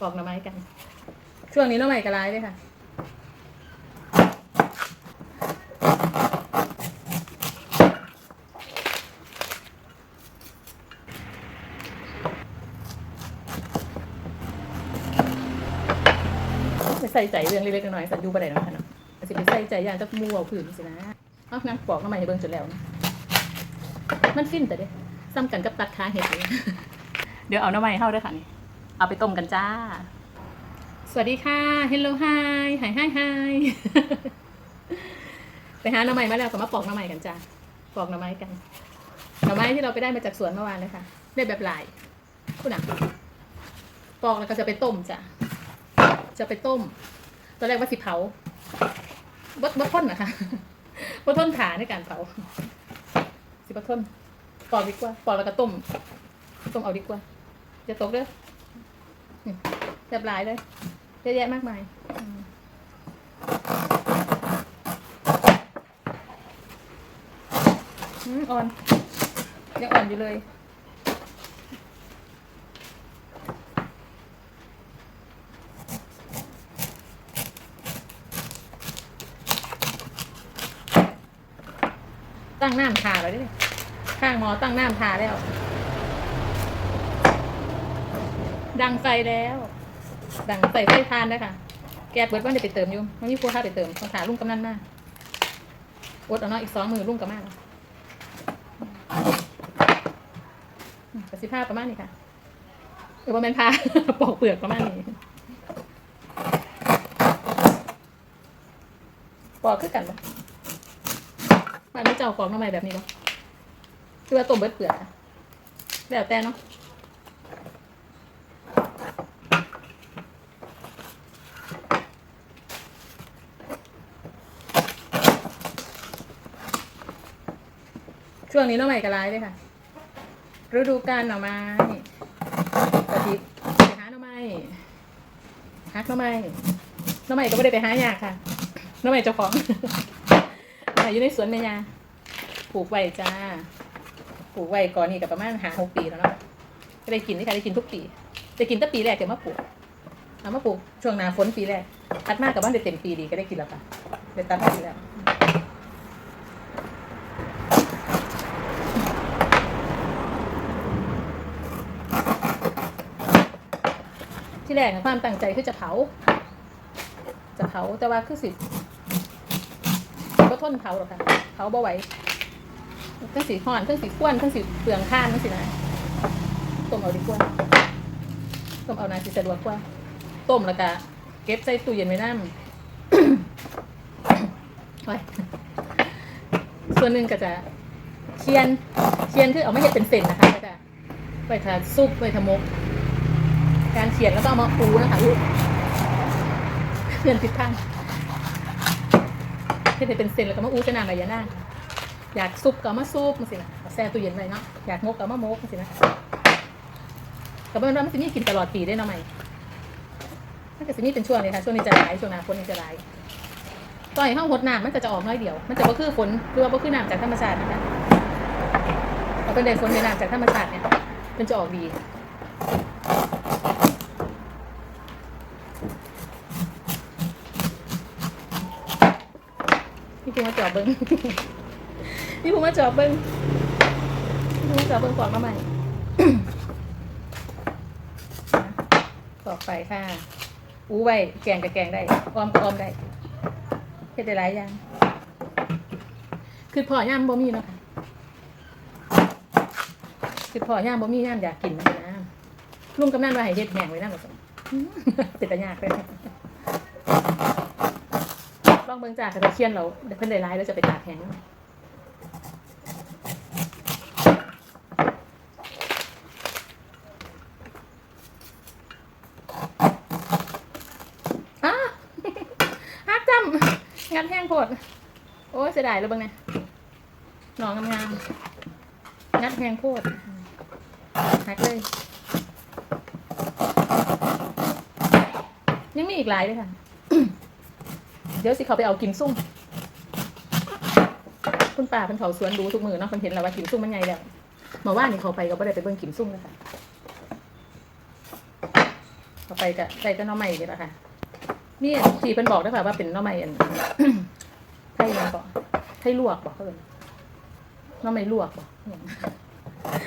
ปอกหน่อไม้กัน ช่วงนี้หน้อใหม่กระไรเลยค่ะใส่ใจเรื่องเล็กๆน้อยๆสันดูประเด็นนะคะเนาะแต่สิไปใส่ใจอย่างจะมัวผืนสินะเอ้านั่งปอกหน้ำใหม่เบิ่งจนแล้วนะมันฟินแต่เด้ซ้ำกันกับตัดขาเห็ดเลยเดี๋ยวเอาน้ำใหม่เข้าด้วยค่ะนี่ เอาไปต้มกันจ้า สวัสดีค่ะ hello hi hi hi hi ไปหาหน้ำใหม่มาแล้วก็มาปอกหน้ำใหม่กันจ้าปอกหน้ำไม้กันหน่อไม้ที่เราไปได้มาจากสวนเมื่อวานเลยค่ะได้แบบหลายคุณอะปอกแล้วก็จะไปต้มจ้ะจะไปต้ม ตอนแรกว่าสิเผาบดบดทนนะคะบดทนขาในการเผาสิบดทนปอกดีกว่าปอกแล้วก็ต้มต้มเอาดีกว่าจะตกเด้อ แบบหลายเลยเยอะแยะมากมายอืมอืมอ่อน ยังอ่อนอยู่เลย ตั้งน้ำทาแล้วดิข้างหมอตั้งน้ำทาแล้ว ดังไฟแล้ว ดังใส่ไฟทานได้ค่ะ แก๊สเบิดว่าจะไปเติมอยู่มันมีพวกข้าไปเติมต้องถาลุงกำนันมากอดเอาเนาะอีกสองมือลุงกับมากประสิทธิภาพประมาณนี้ค่ะเออประมาณพาปอกเปลือกประมาณนี้ปอกคือกันปะบ้านนี้เจ้าของทำไมแบบนี้เนาะคือว่าต้มเบิดเปลือกแล้วแต่เนาะ ช่วงนี้น้องใหม่กระไรเลยค่ะ ฤดูกาลหน่อไม้กระดิบไปหาหน่อไม้ฮักหน่อไม้หน่อไม้ก็ไม่ได้ไปหายากค่ะหน่อไม้เจ้าของอาอยู่ในสวนแม่ยาปลูกไว้จ้าปลูกไว้ก่อนนี่กับประมาณหาหกปีแล้วเนาะก็ได้กินนี่ค่ะได้กินทุกปีได้กินตั้งปีแรกเดี๋ยวมาปลูกเอามาปลูกช่วงหนาฝนปีแรกตัดมากกับบ้านได้เต็มปีดีก็ได้กินแล้วค่ะได้ตัดมาปีแล้ว ที่แรกความตั้งใจคือจะเผา จะเผาแต่ว่าคือสิก็ทนเผาหรอกค่ะเผาบ่ไหวทั้งสีห่อนทั้งสีก้วนทั้งสีเปลืองข้านทั้งสีนะต้มเอาดีกว่าต้มเอานาสิสะดวกกว่าต้มแล้วก็เก็บใส่ตู้เย็นไว้น้ำไว้ส่วนหนึ่งก็จะเคียนเคียนคือเอาไม่เห็ดเป็นเส้นนะคะก็จะไปทาซุปไปทามก การเขียนแล้วก็เอามาปูนะคะลูกเพื่อนผิดทางเฮ็ดให้เป็นเส้นแล้วก็มาอู้ใส่น้ำใบยานาอยากซุปก็มาซุปมาสินะแช่ตู้เย็นไว้เนาะอยากมกก็มามกมาสินะกับเป็นว่ามันจะมีกินตลอดปีได้นะไหมมันก็จะมีเป็นช่วงเลยค่ะช่วงนี้จะหลายช่วงหน้าฝนนี่จะหลายต่อยห้องหดน้ำมันก็จะออกน้อยเดียว มันจะบ่คือฝนหรือว่าบ่คือน้ำจากธรรมชาตินะคะเอาเป็นได้ฝนในน้ำจากธรรมชาติเนี่ยมันจะออกดี นี่พูมาจอบเบิ้งนี่พูมาจอบเบิ้งนี่พูมาจอบเบิ้งก่อนมาใหม่ต่อไปค่ะ อู้ไว้แกงกับแกงได้ออมกับออมได้เฮ็ดได้หลายอย่าง คือพอย่ามบ่มีเนาะค่ะคือพอย่ามบ่มีย่ามอยากกินนะลุงกำนันว่าให้เฮ็ดแห้งไว้นั่นก็สมเป็นตายากเลย เบิ่งจาค่ะตะเคียนเราเดี๋ยวเพิ่นได้ร้ายแล้วจะไปตากแห้งอ้าฮักจำงัดแห้งโพด โอ้ยเสียดายแล้วเบิ่งเนี่ยหนองงามๆงัดแห้งโพดฮักเลยยังมีอีกหลายเลยค่ะ เดี๋ยวสิเขาไปเอากิมซุ่มคุณป่าเป็นเขาสวนดูทุกมือเนาะคนเห็นแล้วว่ากิมซุ่มมันใหญ่แล้วมาว่านี่เขาไปก็ไม่ได้ไปเบิ่งกิมซุ่มนะคะเขาไปกับใส่แต่หน้อใหม่นี่แหละค่ะนี่ที่เพิ่นบอกได้วยค่ะว่าเป็นน้อใหม่อันไทยยังบอกไทยลวกบอกเพิ่นหน้อใหม่ลวกบอกเนี่ย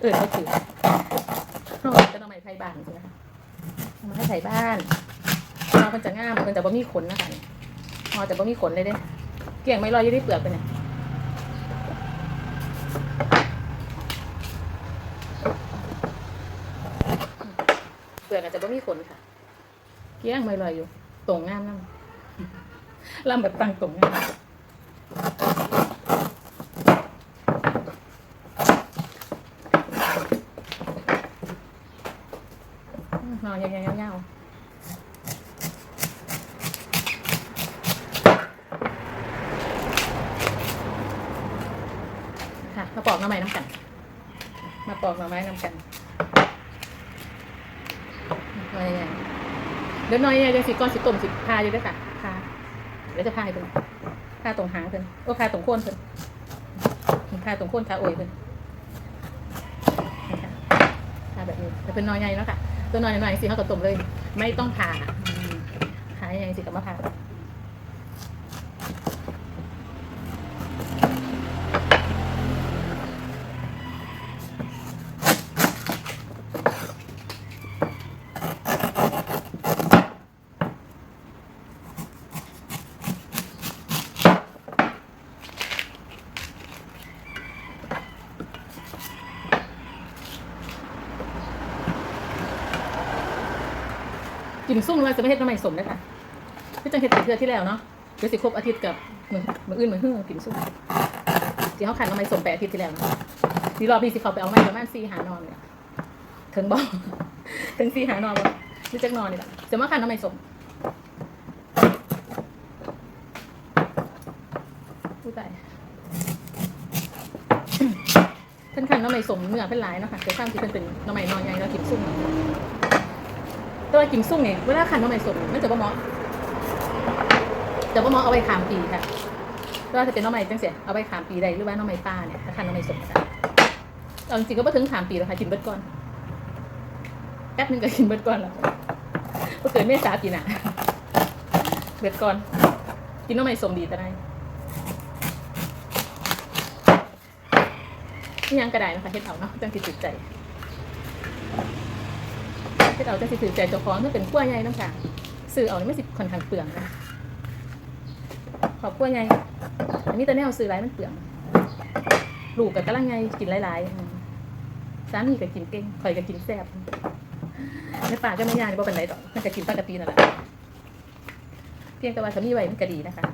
เออเขาถือเขาบอกเป็นหน้อใหม่ไทยบ้านใช่ไหมคะหน้อไม้ไทยบ้านเรามันจะง่ามมันจะบ่มีขนนะคะ นี่หอจะบ่มีขนเลยเด้เกี่ยงไม่ลอยอยี่ได้เปลือกไปเนี่ยเปลือกอาจจะไม่มีขนค่ะ เกี้ยงไม่ลอยอยู่ ตรงงามนั่นลำแบบตั้งตรงงามนอนยังยังยาวๆ ค่ะมาปอกหน้ำไม้น้ำกัน มาปอกหน่อไม้น้ำกันน้อยใหญ่เดี๋ยวน้อยใหญ่จะสิก้อนสิต้มสิพาอยู่ด้วยค่ะพาเดี๋ยวจะพาให้เพิ่นพาตรงหางเพิ่นโอ้พาตรงโคนเพิ่นพาตรงโคนขาโอยเพิ่นนี่ค่ะพาแบบนี้แต่เป็นน้อยใหญ่แล้วค่ะ ตัวน้อยหน่อยสิเขาก็ต้มเลย ไม่ต้องผ่าอืมหายใหญ่สิกับมะพร้าว กินซุ่มว่าจะไม่เฮ็ดน้ำใหม่สมเลยค่ะพี่จังเฮ็ดไปเทื่อที่แล้วเนาะเดี๋ยวสิครบอาทิตย์กับมือมืออื่นมือหื้อกินซุ่มที่เขาขันน้ำใหม่สมไปดอาทิตย์ที่แล้วนาะทีรอบนี้สิเขาไปเอาไม้ประมาณสี่หานอนเนี่ยถึงบอกถึงสี่หานอนบ่นี่จักนอนนี่แหละจะมาขันน้ำใหม่สมผู้ตายเพิ่นขันน้ำใหม่สมเนื้อเพิ่นหลายเนาะค่ะแต่ข้างที่เพิ่นเป็นน้ำใหม่นอนใหญ่แล้วกินซุ่ม แตัวากิมซุ่งเนี่ยเวลาคันน้ำใหม่สดมันจะบ่เหมาะจะบ่เหมาะเอาไว้ขามปีค่ะแต่ว่าจะเป็นน้ำใหม่จังเสียเอาไว้ขามปีใดหรือว่าน้ำใหม่ป้าเนี่ยถ้าคันน้ำใหม่สดค่ะเอาจริงๆก็บ่ถึงขามปีแล้วค่ะกินเบิดก่อนแป๊บนึงก็กินเบิดก่อนแล้วก็เกิดเมษาปีหน้าเบิดก่อนกินน้ำใหม่สมดีแต่ได้นี่ยังกระไดนะคะเฮ็ดเอาเนาะจังสิจิตใจ ดเราจะสิถือใจเจ้าของเพื่อเป็นขั้วใหญ่น้ำค่ะสื่อเอาไม่สิค่อนข้างเปลืองนะขอบขั้วใหญ่อันนี้ตอนนี้เอาซื้อไรมันเปลืองลูกกับกำลังไงกินหลายๆสามีก็กินเก่งข่อยก็กินแซ่บในป่าก็ไม่ยากนี่บ่เป็นไรดอกมันก็กินปกตินั่นแหละเพียงแต่ว่าสามีไว้มันก็ดีนะคะ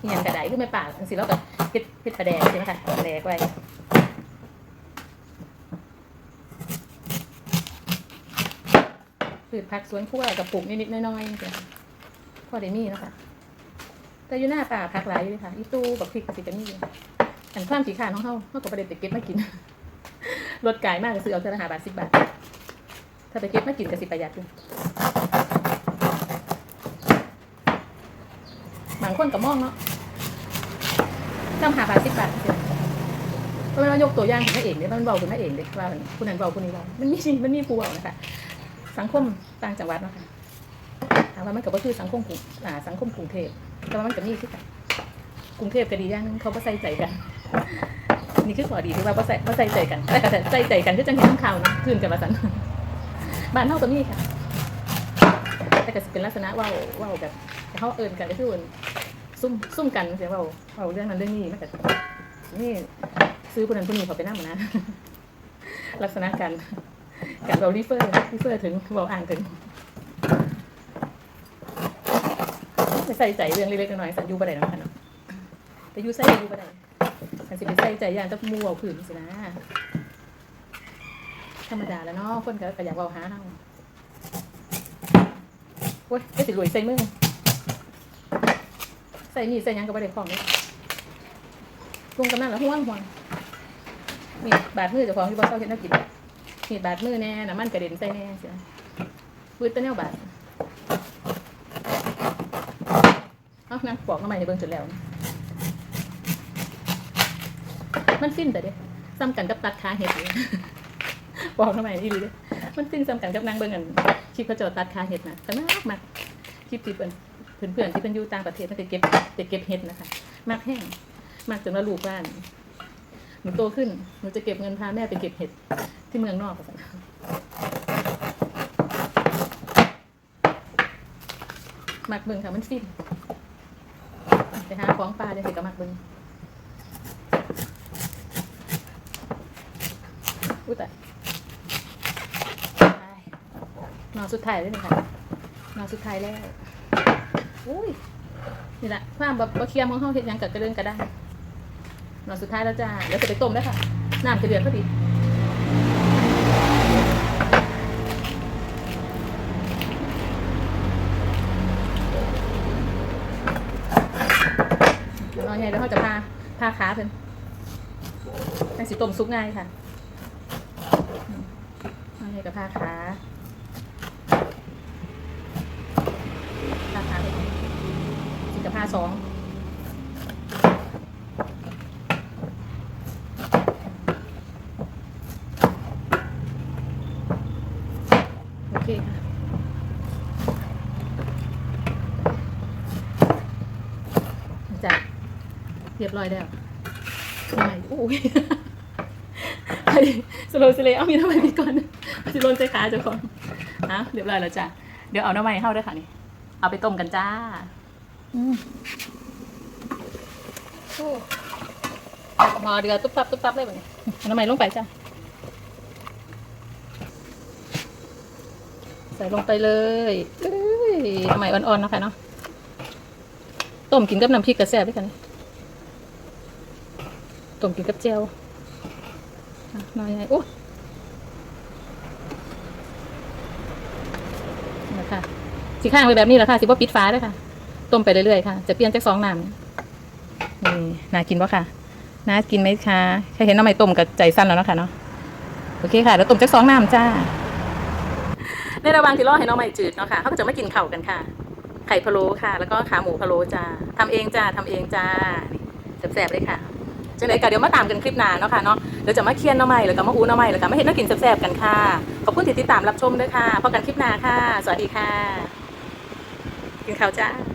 อย่างกระไดขึ้นไม่ป่าสิเราก็เฮ็ดเฮ็ดปลาแดงใช่ไหมคะปลาแดงไว้ พืชผักสวนครัวกับปลูกนิดๆน้อยๆจ้ะพอได้มีแล้วค่ะ แต่อยู่หน้าป่าผักหลายอยู่เลยค่ะ อีตู้บักพริกกสิกันนี่อันความสีขานของเขาเขาก็ประเด็นไปเก็บมากินรถไก่มากก็ซื้อเอาเท่าละห้าบาทสิบบาท ถ้าไปเก็บมากินก็สิประหยัดอยู่บางคนก็มองเนาะจำหาบาทสิบบาทเสียเราะเรายกตัวอย่างถึงพระเอกเนี่ยมันเบาถึงพระเอกเลยว่าผู้นั้นเบาผู้นี้เบามันมีมันมีผู้เบานะคะ สังคมต่างจังหวัดเนาะค่ะถามว่ามันก็บ่คือสังคมกรุงอ่าสังคมกรุงเทพแต่ว่ามันก็มีคือกันกรุงเทพก็ดีอย่างหนึงเขาบ่ใส่ใจกัน นี่คือข้อดีที่ว่าบ่ใส่บ่ใส่ใจกันแต่ก็ใส่ใจกันคือจังเห็นข่าวนะคืนกันมาสันบ้านเฮาก็มีค่ะ แต่ก็สิเป็นลักษณะเว้าเว้าแบบเฮาเอิ้นกันก็คือว่าซุ่มซุ่มกันเสียเว้าเว้าเรื่องนั้นเรื่องนี้มันก็นี่ซื้อผู้นั้นผู้นี้เขาไปนำนะลักษณะการ การเรารีเฟอร์รีเฟอร์ถึงเราอ่านถึงไม่ใส่ใจเรื่องเล็กๆน้อยๆสันยูบ่ได้นะคะเนาะแต่ยูใส่ยูบ่ได้สันสิไปใส่ใจอย่างต้องมัวผืนสินะ ธรรมดาแล้วเนาะคนก็อยากเอาหาเฮาโอ้ยไอ้สิดรวยใส่มือใส่นี่ใส่ยังก็บ่ได้ของเลยลงกำนันแล้วห่วงห่วงนี่บาดมือเจ้าของที่บ่เศร้าเห็นน้วกิน มีดบาดมือแน่น้ำมันกระเด็นใส่แน่เสียปืดตะแนวบาดเอานะบอกน้ำใหม่ให้เบิ่งจนแล้ว มันสิ้นแต่เด้ซ้ำกันกับตัดขาเห็ดเลยบอกน้ำใหม่ดีดีเด้มันสิ้นซ้ำกันกับนางเบิ่งกันคลิปเขาเจะตัดคาเห็ดนะแต่มากมากคลิปที่เป็นเพื่อนๆที่เป็นอยู่ต่างประเทศมันจะเก็บจะเก็บเห็ดนะคะมากแห้งมากจนว่าลูกบ้าน หนูโตขึ้น หนูจะเก็บเงินพาแม่ไปเก็บเห็ดที่เมืองนอกกันมักเบิ่งค่ะมันฟินไปหาของปลาเดี๋ยวเห็ดก็มักเบิ่งอุ้ยแต่นอนสุดท้ายเลยนี่ค่ะนอนสุดท้ายแล้ว อุ้ย นี่แหละความแบบเคียมของห้อเห็ดยังกับกระเดินกระด้าง นอนสุดท้ายแล้วจ้าเดี๋ยวจะไปต้มแล้วค่ะน้ำจะเดือดพอดีเดี๋ยวเราไงเดี๋ยวเขาจะพาพาขาเพิ่นแตงสีต้มซุปง่ายค่ะเราไงกับพาขาพาขาเพิ่นสิกับพาสองโอเคค่ะ จ้ะเรียบร้อยแล้วทำไมอุ้ยไอ้สโลว์สเลเอามีน้ำมันไปก่อนสิโลนใจขาเจ้าของฮะเรียบร้อยแล้วจ้ะเดี๋ยวเอาน้ำมันเข้าด้วยค่ะนี่ เอาไปต้มกันจ้าอืมโอ้หอเดือดตุ๊บตับตุ๊บตับเลยแบบนี้เอาน้ำมันลงไปจ้ะใส่ลงไปเลยเอ้ยน้ำมันอ่อนๆเนาะคะเนาะต้มกินกับน้ำพริกกระแซ่บด้วยกัน ต้มกินกับเจียวอะหน่อยไงโอ้นะคะสีข้างไปแบบนี้แหละค่ะสิว่าปิดฟ้าด้วยค่ะ ต้มไปเรื่อยๆค่ะ จะเปลี่ยนจากสองน้ำนี่น่ากินปะค่ะ น่ากินไหมคะ แค่เห็นน้ำไม่ต้มกับใจสั้นแล้วนะคะเนาะ โอเคค่ะ แล้วต้มจากสองน้ำจ้า ในระหว่างที่รอให้น้องใหม่จืดเนาะค่ะเขาก็จะไม่กินเข่ากันค่ะ ไข่พะโล้ค่ะ แล้วก็ขาหมูพะโล้จ้าทำเองจ้าทำเองจ้าแซ่บๆเลยค่ะ จังไหนก็เดี๋ยวมาตามกันคลิปหน้าเนาะค่ะเนาะเดี๋ยวจะมาเคียนเนาะใหม่แล้วก็มาอู้เนาะใหม่แล้วก็มาเห็นนักกินแซ่บๆกันค่ะขอบคุณที่ติดตามรับชมด้วยค่ะพบกันคลิปหน้าค่ะ สวัสดีค่ะ กินข้าวจ้า